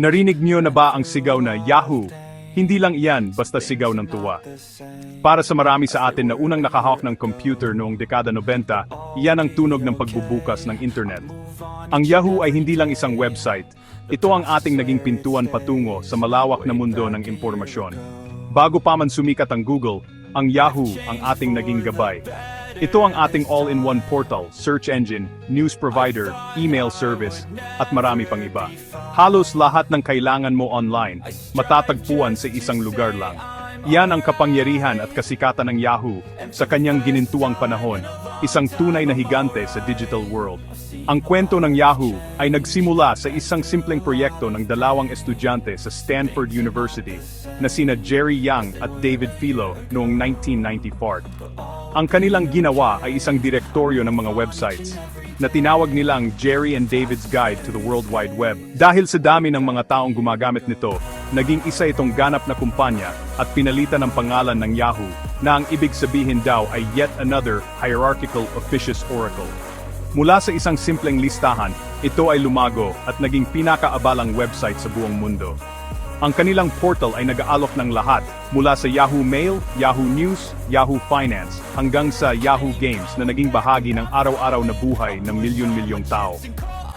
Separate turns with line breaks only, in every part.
Narinig niyo na ba ang sigaw na Yahoo? Hindi lang iyan basta sigaw ng tuwa. Para sa marami sa atin na unang nakahawak ng computer noong dekada 90, iyan ang tunog ng pagbubukas ng internet. Ang Yahoo ay hindi lang isang website. Ito ang ating naging pintuan patungo sa malawak na mundo ng impormasyon. Bago pa man sumikat ang Google, ang Yahoo ang ating naging gabay. Ito ang ating all-in-one portal, search engine, news provider, email service, at marami pang iba. Halos lahat ng kailangan mo online, matatagpuan sa isang lugar lang. Iyan ang kapangyarihan at kasikatan ng Yahoo sa kanyang ginintuang panahon, isang tunay na higante sa digital world. Ang kwento ng Yahoo ay nagsimula sa isang simpleng proyekto ng dalawang estudyante sa Stanford University na sina Jerry Yang at David Filo noong 1994. Ang kanilang ginawa ay isang direktoryo ng mga websites na tinawag nilang Jerry and David's Guide to the World Wide Web. Dahil sa dami ng mga taong gumagamit nito, naging isa itong ganap na kumpanya at pinalitan ng pangalan ng Yahoo na ang ibig sabihin daw ay yet another hierarchical officious oracle. Mula sa isang simpleng listahan, ito ay lumago at naging pinakaabalang website sa buong mundo. Ang kanilang portal ay nag-aalok ng lahat, mula sa Yahoo Mail, Yahoo News, Yahoo Finance, hanggang sa Yahoo Games na naging bahagi ng araw-araw na buhay ng milyon-milyong tao.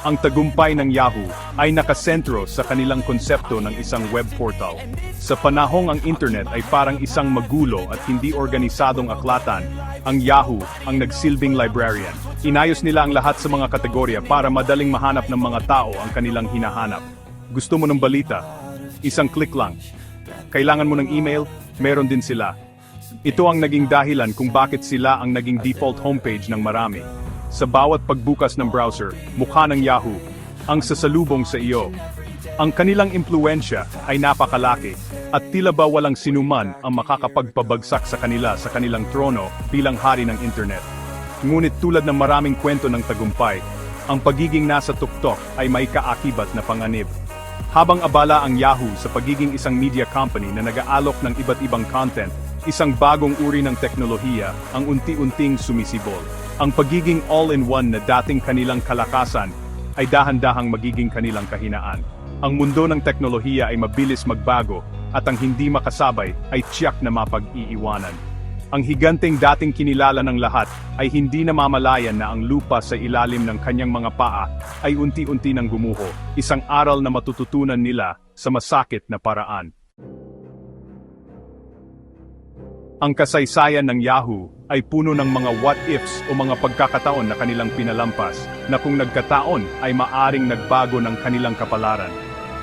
Ang tagumpay ng Yahoo ay nakasentro sa kanilang konsepto ng isang web portal. Sa panahong ang internet ay parang isang magulo at hindi organisadong aklatan, ang Yahoo ang nagsilbing librarian. Inayos nila ang lahat sa mga kategorya para madaling mahanap ng mga tao ang kanilang hinahanap. Gusto mo ng balita? Isang click lang. Kailangan mo ng email? Meron din sila. Ito ang naging dahilan kung bakit sila ang naging default homepage ng marami. Sa bawat pagbukas ng browser, mukha ng Yahoo, ang sasalubong sa iyo. Ang kanilang impluensya ay napakalaki, at tila ba walang sinuman ang makakapagpabagsak sa kanila sa kanilang trono bilang hari ng internet. Ngunit tulad ng maraming kwento ng tagumpay, ang pagiging nasa tuktok ay may kaakibat na panganib. Habang abala ang Yahoo sa pagiging isang media company na nag-aalok ng iba't ibang content, isang bagong uri ng teknolohiya ang unti-unting sumisibol. Ang pagiging all-in-one na dating kanilang kalakasan ay dahan-dahang magiging kanilang kahinaan. Ang mundo ng teknolohiya ay mabilis magbago at ang hindi makasabay ay tiyak na mapag-iiwanan. Ang higanteng dating kinilala ng lahat ay hindi namamalayan na ang lupa sa ilalim ng kanyang mga paa ay unti-unti nang gumuho, isang aral na matututunan nila sa masakit na paraan. Ang kasaysayan ng Yahoo ay puno ng mga what-ifs o mga pagkakataon na kanilang pinalampas na kung nagkataon ay maaring nagbago ng kanilang kapalaran.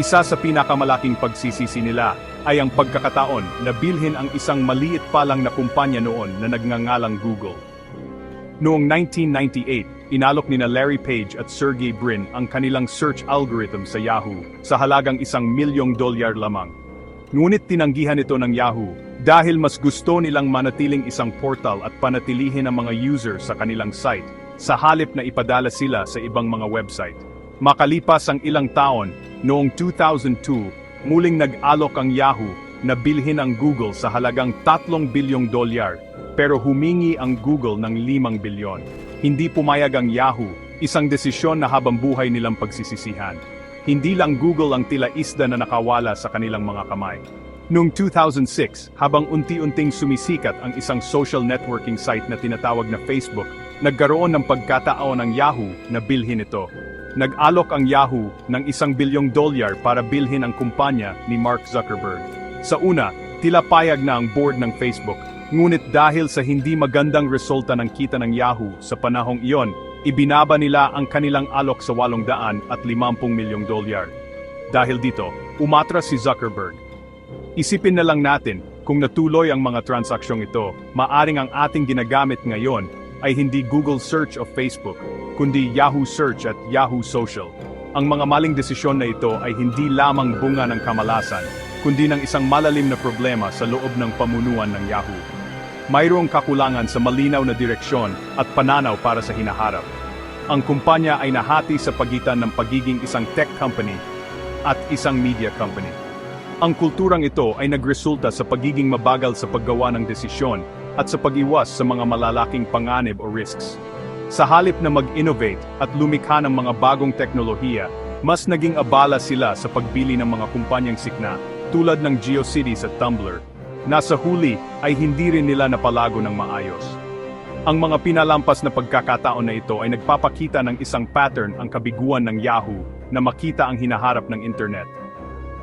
Isa sa pinakamalaking pagsisisi nila ay ang pagkakataon na bilhin ang isang maliit pa lang na kumpanya noon na nagngangalang Google. Noong 1998, inalok ni na Larry Page at Sergey Brin ang kanilang search algorithm sa Yahoo sa halagang isang milyong dolyar lamang. Ngunit tinanggihan ito ng Yahoo dahil mas gusto nilang manatiling isang portal at panatilihin ang mga user sa kanilang site sa halip na ipadala sila sa ibang mga website. Makalipas ang ilang taon, noong 2002, muling nag-alok ang Yahoo na bilhin ang Google sa halagang 3 bilyong dolyar, pero humingi ang Google ng 5 bilyon. Hindi pumayag ang Yahoo, isang desisyon na habang buhay nilang pagsisisihan. Hindi lang Google ang tila isda na nakawala sa kanilang mga kamay. Noong 2006, habang unti-unting sumisikat ang isang social networking site na tinatawag na Facebook, nagkaroon ng pagkataon ng Yahoo na bilhin ito. Nag-alok ang Yahoo ng isang bilyong dolyar para bilhin ang kumpanya ni Mark Zuckerberg. Sa una, tila payag na ang board ng Facebook, ngunit dahil sa hindi magandang resulta ng kita ng Yahoo sa panahong iyon, ibinaba nila ang kanilang alok sa 800 at 50 milyong dolyar. Dahil dito, umatras si Zuckerberg. Isipin na lang natin, kung natuloy ang mga transaksyong ito, maaring ang ating ginagamit ngayon ay hindi Google Search of Facebook, kundi Yahoo Search at Yahoo Social. Ang mga maling desisyon na ito ay hindi lamang bunga ng kamalasan, kundi ng isang malalim na problema sa loob ng pamunuan ng Yahoo. Mayroong kakulangan sa malinaw na direksyon at pananaw para sa hinaharap. Ang kumpanya ay nahati sa pagitan ng pagiging isang tech company at isang media company. Ang kulturang ito ay nagresulta sa pagiging mabagal sa paggawa ng desisyon at sa pag-iwas sa mga malalaking panganib o risks. Sa halip na mag-innovate at lumikha ng mga bagong teknolohiya, Mas naging abala sila sa pagbili ng mga kumpanyang sikna, tulad ng GeoCities at Tumblr. Nasa huli ay hindi rin nila napalago ng maayos. Ang mga pinalampas na pagkakataon na ito ay nagpapakita ng isang pattern ang kabiguan ng Yahoo na makita ang hinaharap ng internet.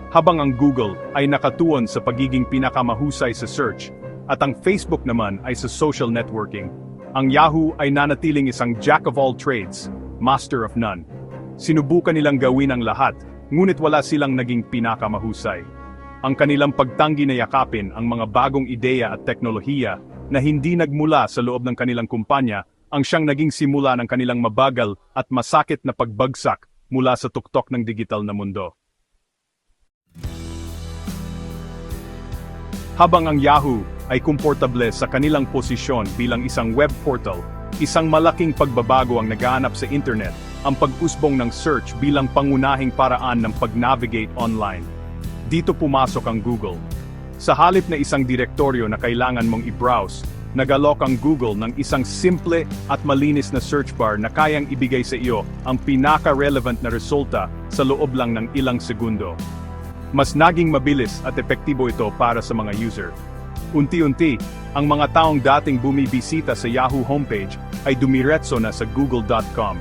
Habang ang Google ay nakatuon sa pagiging pinakamahusay sa search, at ang Facebook naman ay sa social networking, ang Yahoo ay nanatiling isang jack of all trades, master of none. Sinubukan nilang gawin ang lahat, ngunit wala silang naging pinakamahusay. Ang kanilang pagtanggi na yakapin ang mga bagong ideya at teknolohiya na hindi nagmula sa loob ng kanilang kumpanya ang siyang naging simula ng kanilang mabagal at masakit na pagbagsak mula sa tuktok ng digital na mundo. Habang ang Yahoo ay komportable sa kanilang posisyon bilang isang web portal, isang malaking pagbabago ang nagaanap sa internet, ang pag-usbong ng search bilang pangunahing paraan ng pag-navigate online. Dito pumasok ang Google. Sa halip na isang direktoryo na kailangan mong i-browse, nagalok ang Google ng isang simple at malinis na search bar na kayang ibigay sa iyo ang pinaka-relevant na resulta sa loob lang ng ilang segundo. Mas naging mabilis at epektibo ito para sa mga user. Unti-unti, ang mga taong dating bumibisita sa Yahoo homepage ay dumiretso na sa google.com.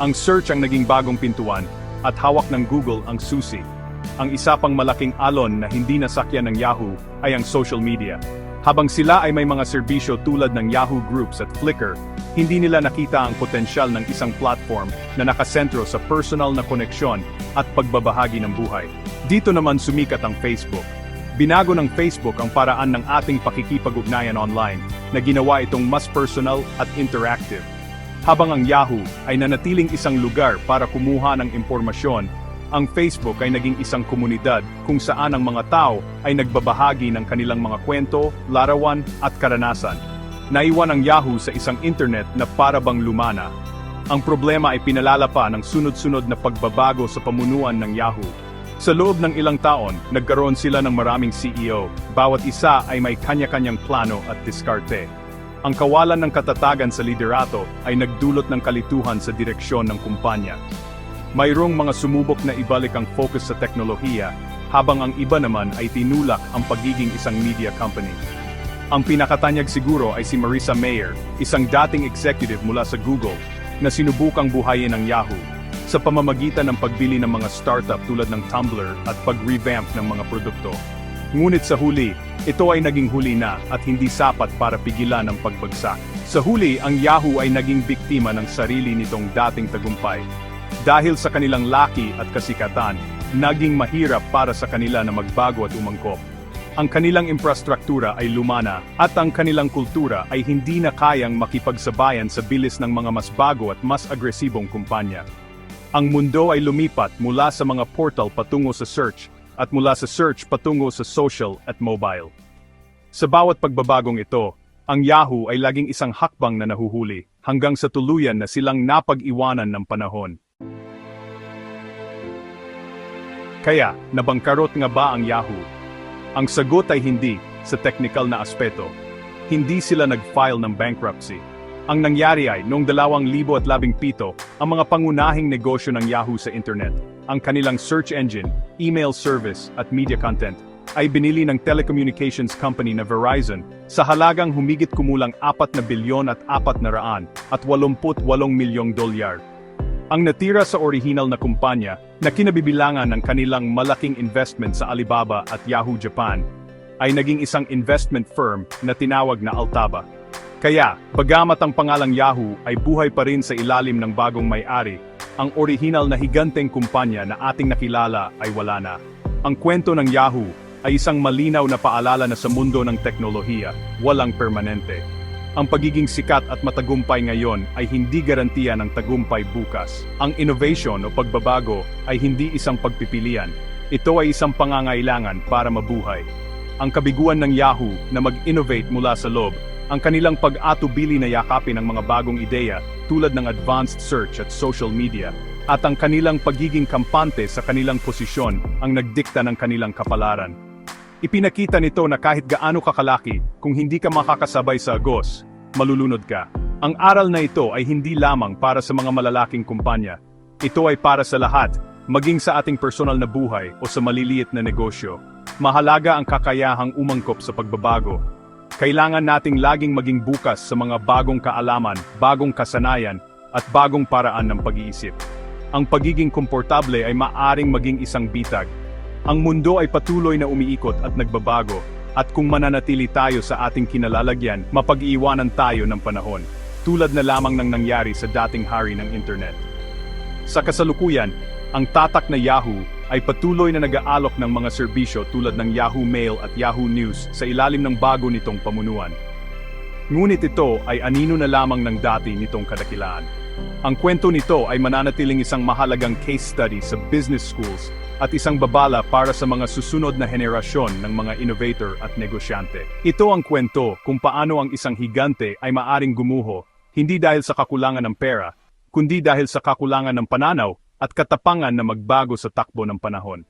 Ang search ang naging bagong pintuan at hawak ng Google ang susi. Ang isa pang malaking alon na hindi nasakyan ng Yahoo ay ang social media. Habang sila ay may mga serbisyo tulad ng Yahoo Groups at Flickr, hindi nila nakita ang potensyal ng isang platform na nakasentro sa personal na koneksyon at pagbabahagi ng buhay. Dito naman sumikat ang Facebook. Binago ng Facebook ang paraan ng ating pakikipag-ugnayan online na ginawa itong mas personal at interactive. Habang ang Yahoo ay nanatiling isang lugar para kumuha ng impormasyon, ang Facebook ay naging isang komunidad kung saan ang mga tao ay nagbabahagi ng kanilang mga kwento, larawan at karanasan. Naiwan ang Yahoo sa isang internet na parabang lumana. Ang problema ay pinalala pa ng sunod-sunod na pagbabago sa pamunuan ng Yahoo. Sa loob ng ilang taon, nagkaroon sila ng maraming CEO. Bawat isa ay may kanya-kanyang plano at diskarte. Ang kawalan ng katatagan sa liderato ay nagdulot ng kalituhan sa direksyon ng kumpanya. Mayroong mga sumubok na ibalik ang focus sa teknolohiya, habang ang iba naman ay tinulak ang pagiging isang media company. Ang pinakatanyag siguro ay si Marissa Mayer, isang dating executive mula sa Google, na sinubukang buhayin ang Yahoo, sa pamamagitan ng pagbili ng mga startup tulad ng Tumblr at pag-revamp ng mga produkto. Ngunit sa huli, ito ay naging huli na at hindi sapat para pigilan ang pagbagsak. Sa huli, ang Yahoo ay naging biktima ng sarili nitong dating tagumpay. Dahil sa kanilang laki at kasikatan, naging mahirap para sa kanila na magbago at umangkop. Ang kanilang infrastruktura ay lumana at ang kanilang kultura ay hindi na kayang makipagsabayan sa bilis ng mga mas bago at mas agresibong kumpanya. Ang mundo ay lumipat mula sa mga portal patungo sa search at mula sa search patungo sa social at mobile. Sa bawat pagbabagong ito, ang Yahoo ay laging isang hakbang na nahuhuli hanggang sa tuluyan na silang napag-iwanan ng panahon. Kaya, nabangkarot nga ba ang Yahoo? Ang sagot ay hindi, sa technical na aspeto. Hindi sila nag-file ng bankruptcy. Ang nangyari ay, noong 2017, ang mga pangunahing negosyo ng Yahoo sa internet, ang kanilang search engine, email service, at media content, ay binili ng telecommunications company na Verizon sa halagang humigit kumulang 4 na bilyon at 4 na raan at 88 milyong dolyar. Ang natira sa orihinal na kumpanya na kinabibilangan ng kanilang malaking investment sa Alibaba at Yahoo Japan ay naging isang investment firm na tinawag na Altaba. Kaya, bagamat ang pangalang Yahoo ay buhay pa rin sa ilalim ng bagong may-ari, ang orihinal na higanteng kumpanya na ating nakilala ay wala na. Ang kwento ng Yahoo ay isang malinaw na paalala na sa mundo ng teknolohiya, walang permanente. Ang pagiging sikat at matagumpay ngayon ay hindi garantiya ng tagumpay bukas. Ang innovation o pagbabago ay hindi isang pagpipilian. Ito ay isang pangangailangan para mabuhay. Ang kabiguan ng Yahoo na mag-innovate mula sa loob, ang kanilang pag-atubili na yakapin ng mga bagong ideya tulad ng advanced search at social media, at ang kanilang pagiging kampante sa kanilang posisyon ang nagdikta ng kanilang kapalaran. Ipinakita nito na kahit gaano kakalaki, kung hindi ka makakasabay sa agos, malulunod ka. Ang aral na ito ay hindi lamang para sa mga malalaking kumpanya. Ito ay para sa lahat, Maging sa ating personal na buhay o sa maliliit na negosyo, mahalaga ang kakayahang umangkop sa pagbabago. Kailangan nating laging maging bukas sa mga bagong kaalaman, bagong kasanayan, at bagong paraan ng pag-iisip. Ang pagiging komportable ay maaring maging isang bitag. Ang mundo ay patuloy na umiikot at nagbabago, at kung mananatili tayo sa ating kinalalagyan, mapag-iiwanan tayo ng panahon, tulad na lamang ng nangyari sa dating hari ng internet. Sa kasalukuyan, ang tatak na Yahoo ay patuloy na nag-aalok ng mga serbisyo tulad ng Yahoo Mail at Yahoo News sa ilalim ng bago nitong pamunuan. Ngunit ito ay anino na lamang ng dati nitong kadakilaan. Ang kwento nito ay mananatiling isang mahalagang case study sa business schools at isang babala para sa mga susunod na henerasyon ng mga innovator at negosyante. Ito ang kwento kung paano ang isang higante ay maaring gumuho, hindi dahil sa kakulangan ng pera, kundi dahil sa kakulangan ng pananaw at katapangan na magbago sa takbo ng panahon.